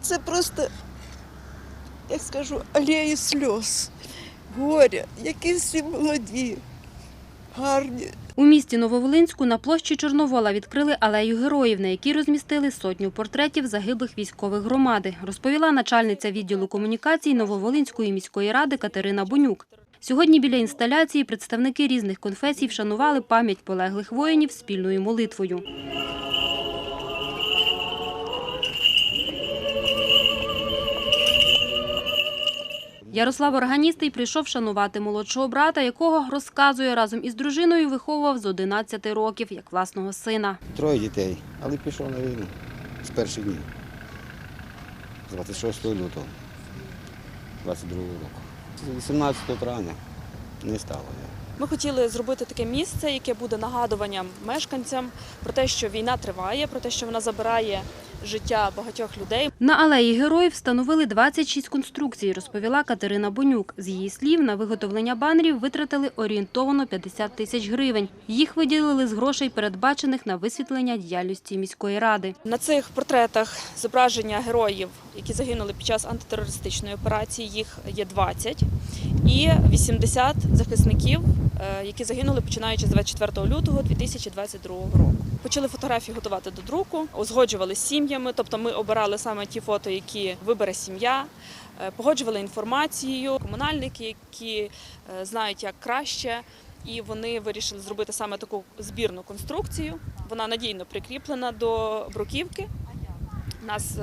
Це просто, як скажу, алеї сльоз, горя, які всі молоді, гарні. У місті Нововолинську на площі Чорновола відкрили алею героїв, на якій розмістили сотню портретів загиблих військових громади, розповіла начальниця відділу комунікацій Нововолинської міської ради Катерина Бонюк. Сьогодні біля інсталяції представники різних конфесій вшанували пам'ять полеглих воїнів спільною молитвою. Ярослав Органістий прийшов шанувати молодшого брата, якого, розказує, разом із дружиною виховував з 11 років, як власного сина. Троє дітей, але пішов на війну з перших днів. З 26 лютого 22 року. З 18 травня не стало. Ми хотіли зробити таке місце, яке буде нагадуванням мешканцям про те, що війна триває, про те, що вона забирає життя багатьох людей. На алеї героїв встановили 26 конструкцій, розповіла Катерина Бонюк. З її слів, на виготовлення банерів витратили орієнтовано 50 тисяч гривень. Їх виділили з грошей, передбачених на висвітлення діяльності міської ради. На цих портретах зображення героїв, які загинули під час антитерористичної операції. Їх є 20. І 80 захисників, е, які загинули починаючи з 24 лютого 2022 року. Почали фотографії готувати до друку, узгоджували з сім'ями, тобто ми обирали саме ті фото, які вибере сім'я, е, погоджували інформацією, комунальники, які е, знають як краще. І вони вирішили зробити саме таку збірну конструкцію. Вона надійно прикріплена до бруківки. Нас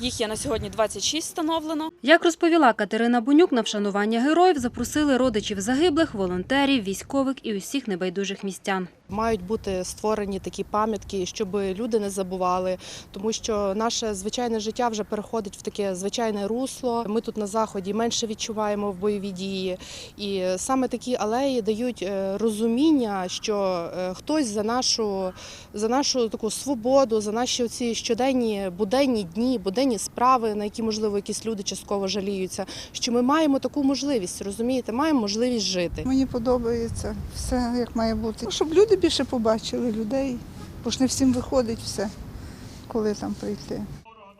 їх є на сьогодні 26 встановлено. Як розповіла Катерина Бонюк, на вшанування героїв запросили родичів загиблих, волонтерів, військових і усіх небайдужих містян. Мають бути створені такі пам'ятки, щоб люди не забували, тому що наше звичайне життя вже переходить в таке звичайне русло. Ми тут на заході менше відчуваємо в бойові дії, і саме такі алеї дають е, розуміння, що е, хтось за нашу за нашу таку свободу, за наші ці щоденні буденні дні, буденні справи, на які можливо якісь люди частково жаліються. Що ми маємо таку можливість, розумієте, маємо можливість жити. Мені подобається все як має бути. Щоб люди більше побачили людей, бо ж не всім виходить все, коли там прийти.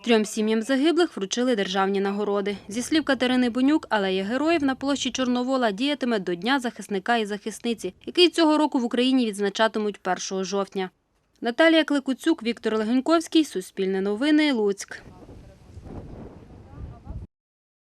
Трьом сім'ям загиблих вручили державні нагороди. Зі слів Катерини Бонюк, алея героїв на площі Чорновола діятиме до Дня захисника і захисниці, який цього року в Україні відзначатимуть 1 жовтня. Наталія Кликуцюк, Віктор Легеньковський, Суспільне новини, Луцьк.